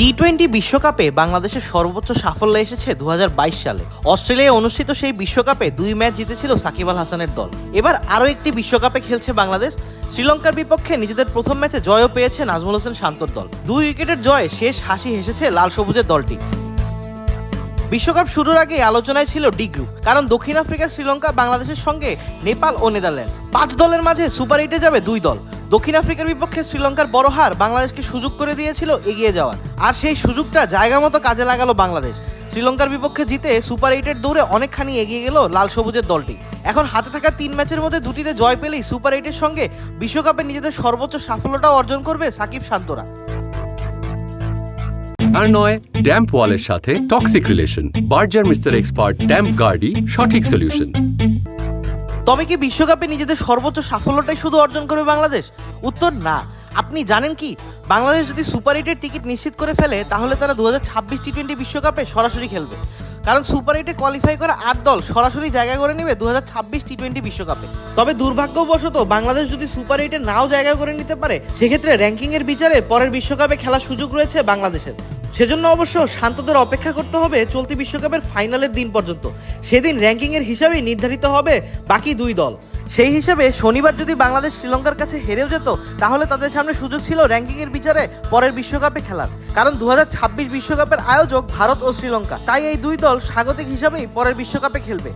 T twenty বিশ্বকাপে বাংলাদেশের সর্বোচ্চ সাফল্য এসেছে দু হাজার বাইশ সালে। অস্ট্রেলিয়ায় অনুষ্ঠিত সেই বিশ্বকাপে দুই ম্যাচ জিতেছিল সাকিব আল হাসানের দল। এবার আরও একটি বিশ্বকাপে খেলছে বাংলাদেশ। শ্রীলঙ্কার বিপক্ষে নিজেদের প্রথম ম্যাচে জয়ও পেয়েছে নাজমুল হোসেন শান্তর দল। দুই উইকেটের জয়ে শেষ হাসি হেসেছে লাল সবুজের দলটি। বিশ্বকাপ শুরুর আগে আলোচনায় ছিল ডি গ্রুপ, কারণ দক্ষিণ আফ্রিকা শ্রীলঙ্কা বাংলাদেশের সঙ্গে নেপাল ও নেদারল্যান্ড পাঁচ দলের মাঝে সুপার এইটে যাবে দুই দল। দক্ষিণ আফ্রিকার বিপক্ষে শ্রীলঙ্কার বড় হার বাংলাদেশকে সুযোগ করে দিয়েছিল এগিয়ে যাওয়ার। আর সেই সুযোগটা জায়গা মতো কাজে লাগালো বাংলাদেশ। শ্রীলঙ্কার বিপক্ষে জিতে সুপার এইটের দৌড়ে অনেকখানি এগিয়ে গেল লাল সবুজের দলটি। এখন হাতে থাকা তিন ম্যাচের মধ্যে দুটিতে জয় পেলেই সুপার এইটের সঙ্গে বিশ্বকাপে নিজেদের সর্বোচ্চ সাফল্যটাও অর্জন করবে সাকিব শান্তরা। আর নয় ড্যাম্প ওয়ালের সাথে toxic relation Berger mister expert damp গার্ডি সঠিক সলিউশন তবে কি বিশ্বকাপে নিজেদের সর্বোচ্চ সাফল্যটাই শুধু অর্জন করবে বাংলাদেশ? উত্তর না। আপনি জানেন কি? বাংলাদেশ যদি সুপার এইটের টিকিট নিশ্চিত করে ফেলে, তাহলে তারা দু হাজার ছাব্বিশ টি টোয়েন্টি বিশ্বকাপে সরাসরি খেলবে। কারণ সুপার এইটে কোয়ালিফাই করা আট দল সরাসরি জায়গা করে নেবে দু হাজার ছাব্বিশ টি টোয়েন্টি বিশ্বকাপে। তবে দুর্ভাগ্যবশত বাংলাদেশ যদি সুপার এইটে নাও জায়গা করে নিতে পারে, সেক্ষেত্রে র্যাঙ্কিংয়ের বিচারে পরের বিশ্বকাপে খেলার সুযোগ রয়েছে বাংলাদেশের। সেজন্য অবশ্য শান্তদের অপেক্ষা করতে হবে চলতি বিশ্বকাপের ফাইনালের দিন পর্যন্ত। সেদিন র্যাঙ্কিংয়ের হিসাবেই নির্ধারিত হবে বাকি দুই দল। সেই হিসাবে শনিবার যদি বাংলাদেশ শ্রীলঙ্কার কাছে হেরেও যেত, তাহলে তাদের সামনে সুযোগ ছিল র্যাঙ্কিংয়ের বিচারে পরের বিশ্বকাপে খেলার। কারণ দু বিশ্বকাপের আয়োজক ভারত ও শ্রীলঙ্কা। তাই এই দুই দল স্বাগতিক হিসাবেই পরের বিশ্বকাপে খেলবে।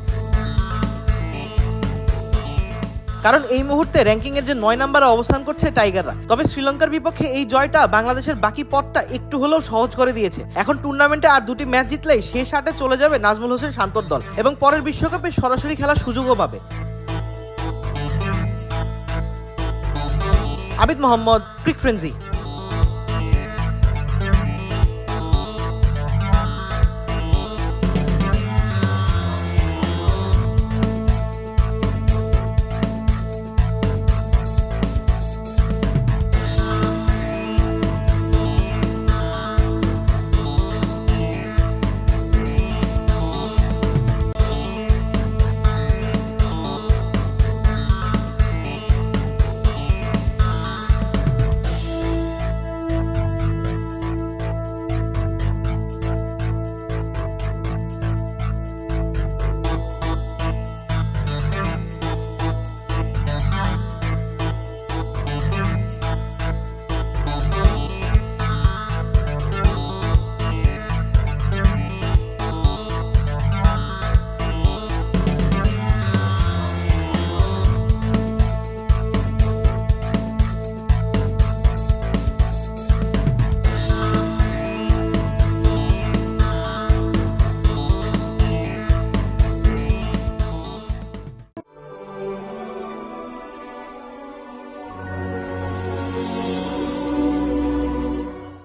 কারণ এই মুহূর্তে র্যাঙ্কিং এর যে নয় নম্বরে অবস্থান করছে টাইগাররা। তবে শ্রীলঙ্কার বিপক্ষে এই জয়টা বাংলাদেশের বাকি পথটা একটু হলেও সহজ করে দিয়েছে। এখন টুর্নামেন্টে আর দুটি ম্যাচ জিতলেই শেষ আটে চলে যাবে নাজমুল হোসেন শান্তর দল এবং পরের বিশ্বকাপে সরাসরি খেলার সুযোগও পাবে। আবিদ মোহাম্মদ, ক্রিক ফ্রেন্সি।